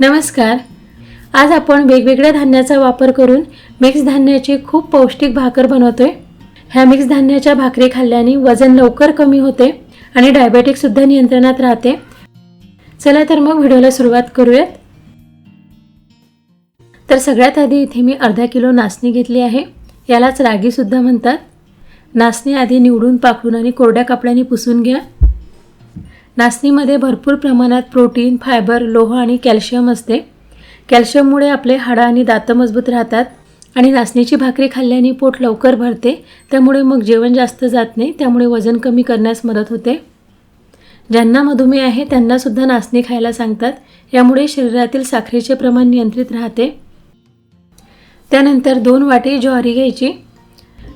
नमस्कार. आज आपण वेगवेगळ्या धान्याचा वापर करून मिक्स धान्याची खूप पौष्टिक भाकर बनवतोय. ह्या मिक्स धान्याच्या भाकरी खाल्ल्याने वजन लवकर कमी होते आणि डायबेटिकसुद्धा नियंत्रणात राहते. चला तर मग व्हिडिओला सुरुवात करूयात. तर सगळ्यात आधी इथे मी अर्धा किलो नाचणी घेतली आहे. यालाच रागीसुद्धा म्हणतात. नाचणी आधी निवडून पाकडून आणि कोरड्या कपड्याने पुसून घ्या. नाचणीमध्ये भरपूर प्रमाणात प्रोटीन फायबर लोह आणि कॅल्शियम असते. कॅल्शियममुळे आपले हाडं आणि दातं मजबूत राहतात आणि नाचणीची भाकरी खाल्ल्याने पोट लवकर भरते. त्यामुळे मग जेवण जास्त जात नाही त्यामुळे वजन कमी करण्यास मदत होते. ज्यांना मधुमेह आहे त्यांनासुद्धा नाचणी खायला सांगतात. यामुळे शरीरातील साखरेचे प्रमाण नियंत्रित राहते. त्यानंतर दोन वाटी ज्वारी घ्यायची.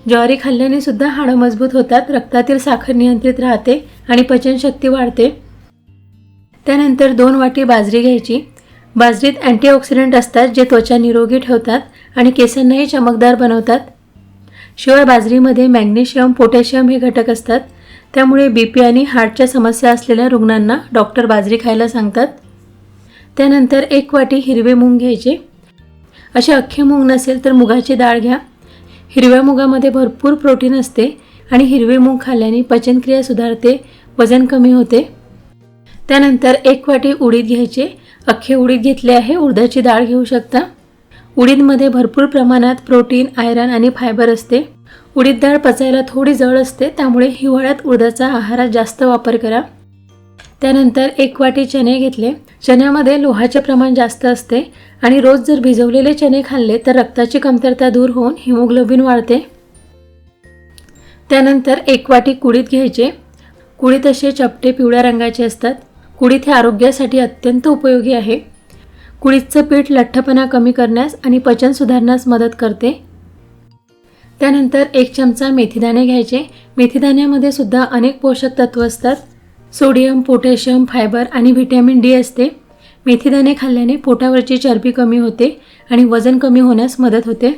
ज्वारी खाल्ल्याने सुद्धा हाडं मजबूत होतात रक्तातील साखर नियंत्रित राहते आणि पचनशक्ती वाढते. त्यानंतर दोन वाटी बाजरी घ्यायची. बाजरीत अँटीऑक्सिडंट असतात जे त्वचा निरोगी ठेवतात आणि केसांनाही चमकदार बनवतात. शिवाय बाजरीमध्ये मॅग्नेशियम पोटॅशियम हे घटक असतात. त्यामुळे बी पी आणि हार्टच्या समस्या असलेल्या रुग्णांना डॉक्टर बाजरी खायला सांगतात. त्यानंतर एक वाटी हिरवे मूग घ्यायचे. असे अख्खे मूग नसेल तर मुगाची डाळ घ्या. हिरव्या मुगामध्ये भरपूर प्रोटीन असते आणि हिरवे मूग खाल्ल्याने पचनक्रिया सुधारते वजन कमी होते. त्यानंतर एक वाटी उडीद घ्यायचे. अख्खे उडीद घेतले आहे. उडदाची डाळ घेऊ शकता. उडीदमध्ये भरपूर प्रमाणात प्रोटीन आयरन आणि फायबर असते. उडीद डाळ पचायला थोडी जड असते त्यामुळे हिवाळ्यात उडदाचा आहारात जास्त वापर करा. त्यानंतर एक वाटी चणे घेतले. चण्यामध्ये लोहाचे प्रमाण जास्त असते आणि रोज जर भिजवलेले चणे खाल्ले तर रक्ताची कमतरता दूर होऊन हिमोग्लोबिन वाढते. त्यानंतर एक वाटी कुडीत घ्यायचे. कुडीत असे चपटे पिवळ्या रंगाचे असतात. कुडीत हे आरोग्यासाठी अत्यंत उपयोगी आहे. कुडीतचं पीठ लठ्ठपणा कमी करण्यास आणि पचन सुधारण्यास मदत करते. त्यानंतर एक चमचा मेथीदाणे घ्यायचे. मेथीदाण्यामध्ये सुद्धा अनेक पोषक तत्व असतात. सोडियम पोटॅशियम फायबर आणि व्हिटॅमिन डी असते. मेथीदाणे खाल्ल्याने पोटावरची चरबी कमी होते आणि वजन कमी होण्यास मदत होते.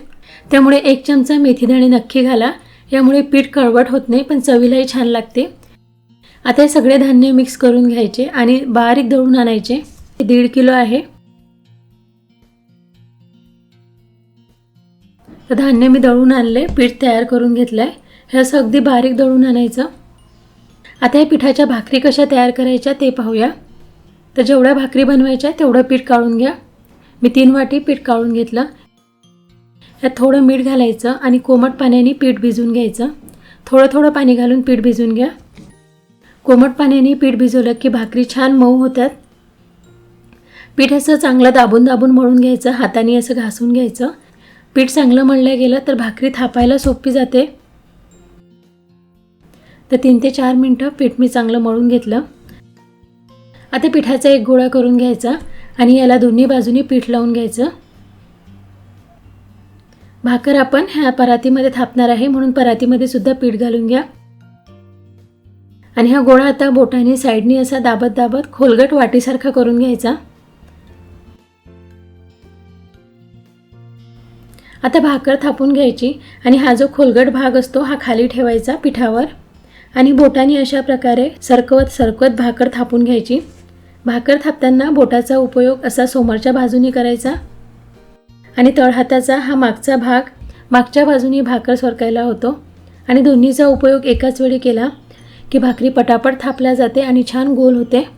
त्यामुळे एक चमचा मेथीदाणे नक्की घाला. यामुळे पीठ कळवट होत नाही पण चवीलाही छान लागते. आता हे सगळे धान्य मिक्स करून घ्यायचे आणि बारीक दळून आणायचे. दीड किलो आहे. तर धान्य मी दळून आणले पीठ तयार करून घेतलं आहे हे असं अगदी बारीक दळून आणायचं. आता या पिठाच्या भाकरी कशा तयार करायच्या ते पाहूया. तर जेवढ्या भाकरी बनवायच्या तेवढं पीठ काढून घ्या. मी तीन वाटी पीठ काढून घेतलं. यात थोडं मीठ घालायचं आणि कोमट पाण्याने पीठ भिजून घ्यायचं. थोडं थोडं पाणी घालून पीठ भिजून घ्या. कोमट पाण्याने पीठ भिजवलं की भाकरी छान मऊ होतात. पीठ असं चांगलं दाबून दाबून मळून घ्यायचं हाताने असं घासून घ्यायचं. पीठ चांगलं मळलं गेलं तर भाकरी थापायला सोपी जाते. तर तीन ते चार मिनटं पीठ मी चांगलं मळून घेतलं. आता पिठाचा एक गोळा करून घ्यायचा आणि याला दोन्ही बाजूनी पीठ लावून घ्यायचं. भाकर आपण ह्या परातीमध्ये थापणार आहे म्हणून परातीमध्ये सुद्धा पीठ घालून घ्या. आणि हा गोळा आता बोटाने साईडनी असा दाबत दाबत खोलगट वाटीसारखा करून घ्यायचा. आता भाकर थापून घ्यायची आणि हा जो खोलगट भाग असतो हा खाली ठेवायचा पिठावर. आणि बोटाने अशा प्रकारे सरकवत सरकवत भाकर थापून घ्यायची. भाकर थापताना बोटाचा उपयोग असा समोरच्या बाजूनी करायचा. आणि तळहाताचा हा मागचा भाग मागच्या बाजूनी भाकर सरकायला होतो. आणि दोन्हीचा उपयोग एकाच वेळी केला की भाकरी पटापट थापल्या जाते आणि छान गोल होते.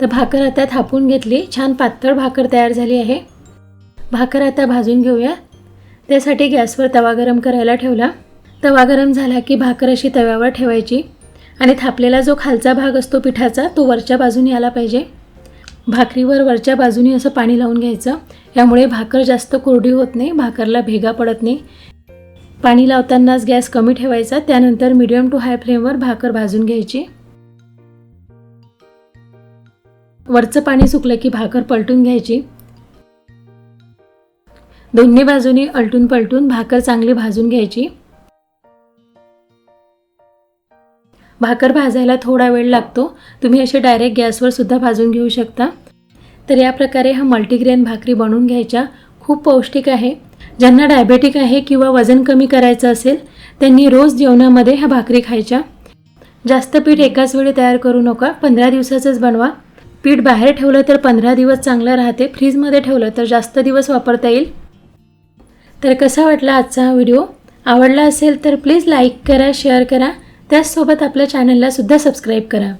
तर भाकर आता थापून घेतली छान पातळ भाकर तयार झाली आहे. भाकर आता भाजून घेऊया. त्यासाठी गॅसवर तवा गरम करायला ठेवला. तवा गरम झाला की भाकर अशी तव्यावर ठेवायची आणि थापलेला जो खालचा भाग असतो पिठाचा तो वरच्या बाजूने आला पाहिजे. भाकरीवर वरच्या बाजूने असं पाणी लावून घ्यायचं. यामुळे भाकर जास्त कोरडी होत नाही भाकरला भेगा पडत नाही. पाणी लावतानाच गॅस कमी ठेवायचा त्यानंतर मिडियम टू हाय फ्लेमवर भाकर भाजून घ्यायची. वरचं पाणी सुकलं की भाकर पलटून घ्यायची. दोन्ही बाजूनी अलटून पलटून भाकर चांगली भाजून घ्यायची. भाकर भाजायला थोडा वेळ लागतो. तुम्ही असे डायरेक्ट गॅसवर सुद्धा भाजून घेऊ शकता. तर या प्रकारे हा मल्टीग्रेन भाकरी बनवून घ्यायच्या खूप पौष्टिक आहे. ज्यांना डायबेटिक आहे किंवा वजन कमी करायचं असेल त्यांनी रोज जेवणामध्ये ह्या भाकरी खायच्या. जास्त पीठ एकाच वेळी तयार करू नका. पंधरा दिवसाचंच बनवा. पीठ बाहेर ठेवलं तर पंधरा दिवस चांगलं राहते. फ्रीजमध्ये ठेवलं तर जास्त दिवस वापरता येईल. तर कसा वाटला आजचा हा व्हिडिओ? आवडला असेल तर प्लीज लाईक करा शेअर करा. त्याचसोबत आपल्या चॅनलला सुद्धा सबस्क्राईब करा.